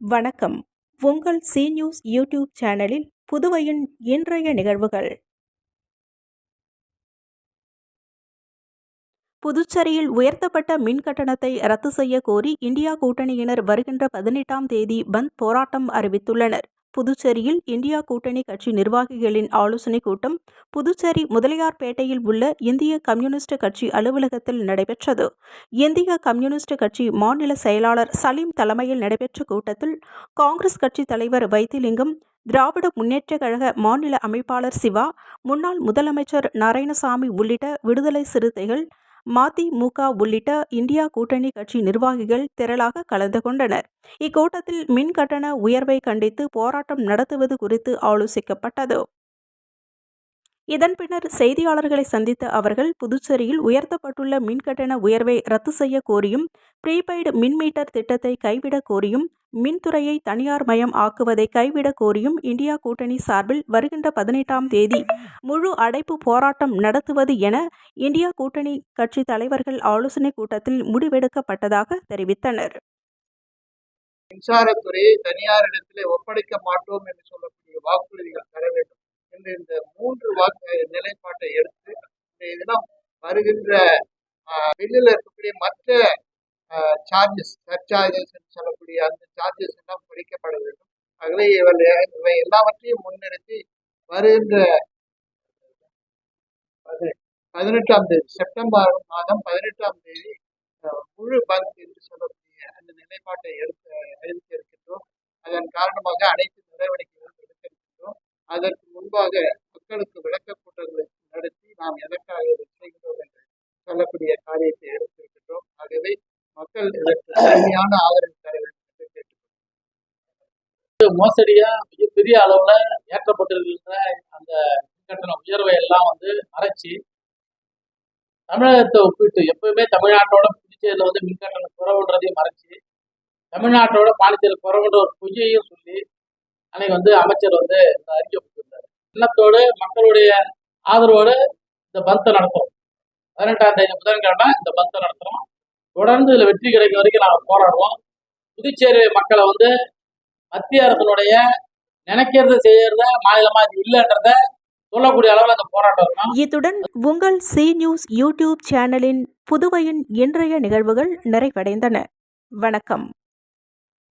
வணக்கம். உங்கள் C news YouTube சேனலில் புதுவையின் இன்றைய நிகழ்வுகள். புதுச்சேரியில் உயர்த்தப்பட்ட மின் கட்டணத்தை ரத்து செய்ய கோரி இந்தியா கூட்டணியினர் வருகின்ற பதினெட்டாம் தேதி பந்த் போராட்டம் அறிவித்துள்ளனர். புதுச்சேரியில் இந்தியா கூட்டணி கட்சி நிர்வாகிகளின் ஆலோசனைக் கூட்டம் புதுச்சேரி முதலியார்பேட்டையில் உள்ள இந்திய கம்யூனிஸ்ட் கட்சி அலுவலகத்தில் நடைபெற்றது. இந்திய கம்யூனிஸ்ட் கட்சி மாநில செயலாளர் சலீம் தலைமையில் நடைபெற்ற கூட்டத்தில் காங்கிரஸ் கட்சி தலைவர் வைத்திலிங்கம் திராவிட முன்னேற்ற கழக மாநில அமைப்பாளர் சிவா முன்னாள் முதலமைச்சர் நாராயணசாமி உள்ளிட்ட விடுதலை சிறுத்தைகள் மதிமுக உள்ளிட்ட இந்தியா கூட்டணி கட்சி நிர்வாகிகள் திரளாக கலந்து கொண்டனர். இக்கூட்டத்தில் மின் கட்டண உயர்வை கண்டித்து போராட்டம் நடத்துவது குறித்து ஆலோசிக்கப்பட்டது. இதன் பின்னர் செய்தியாளர்களை சந்தித்த அவர்கள் புதுச்சேரியில் உயர்த்தப்பட்டுள்ள மின் கட்டண உயர்வை ரத்து செய்ய கோரியும் ப்ரீபெய்டு மின் மீட்டர் திட்டத்தை கைவிட கோரியும் மின்துறையை தனியார் மயம் ஆக்குவதை கைவிட கோரியும் இந்தியா கூட்டணி சார்பில் வருகின்ற பதினெட்டாம் தேதி முழு அடைப்பு போராட்டம் நடத்துவது என இந்தியா கூட்டணி கட்சி தலைவர்கள் ஆலோசனைக் கூட்டத்தில் முடிவெடுக்கப்பட்டதாக தெரிவித்தனர். மின்சாரத்துறையை தனியாரிடத்திலே ஒப்படைக்க மாட்டோம் என்று சொல்லக்கூடிய வாக்குறுதிகள் தர வேண்டும் என்று இந்த மூன்று வாக்கு நிலைப்பாட்டை எடுத்து இதெல்லாம் தினம் வருகின்ற பில்லில் இருக்கக்கூடிய மற்ற சார்ஜஸ் சர்ச்சார்ஜஸ் சொல்லக்கூடிய அந்த சார்ஜஸ் எல்லாம் குறைக்கப்பட வேண்டும். ஆகவே இவள் இவை எல்லாவற்றையும் முன்னிறுத்தி வருகின்ற பதினெட்டாம் தேதி செப்டம்பர் மாதம் பதினெட்டாம் தேதி முழு பந்த் என்று சொல்லக்கூடிய அந்த நிலைப்பாட்டை எடுத்து எடுத்து இருக்கின்றோம் அதன் காரணமாக அனைத்து நடவடிக்கைகளும் எடுத்திருக்கின்றோம். அதற்கு முன்பாக மக்களுக்கு விளக்க கூட்டங்களை நடத்தி நாம் எதற்காக இதை செய்கிறோம் என்று சொல்லக்கூடிய காரியத்தை எடுத்திருக்கின்றோம். ஆகவே மக்கள் இதற்கு சரியான ஆதரவு தர வேண்டும் என்று கேட்டுக்கொள்கிறோம். மோசடியா மிகப்பெரிய அளவுல ஏற்றப்பட்டிருக்கின்ற அந்த கட்டண உயர்வை எல்லாம் வந்து மறைச்சு தமிழகத்தை ஒப்பிட்டு எப்பவுமே தமிழ்நாட்டோட புதுச்சேரியில் வந்து மின்கட்டணம் குறவுன்றதையும் மறைச்சு தமிழ்நாட்டோட பாண்டிச்சேரி குறவுன்ற ஒரு பொய்யையும் சொல்லி அன்னைக்கு வந்து அமைச்சர் வந்து இந்த அறிக்கை கொடுத்துருந்தாரு. எண்ணத்தோடு மக்களுடைய ஆதரவோடு இந்த பந்தை நடத்துறோம். பதினெட்டாம் தேதி புதன்கிழமை இந்த பந்தை நடத்துறோம். தொடர்ந்து இதில் வெற்றி கிடைக்கும் வரைக்கும் நாங்கள் போராடுவோம். புதுச்சேரி மக்களை வந்து மத்திய அரசனுடைய நினைக்கிறத செய்யறத மாநிலமா இது இல்லைன்றத சொல்லக்கூடிய அளவில் அந்த போராட்டம் இத்துடன் உங்கள் சி நியூஸ் யூடியூப் சேனலின் புதுவையின் இன்றைய நிகழ்வுகள் நிறைவடைந்தன. வணக்கம்.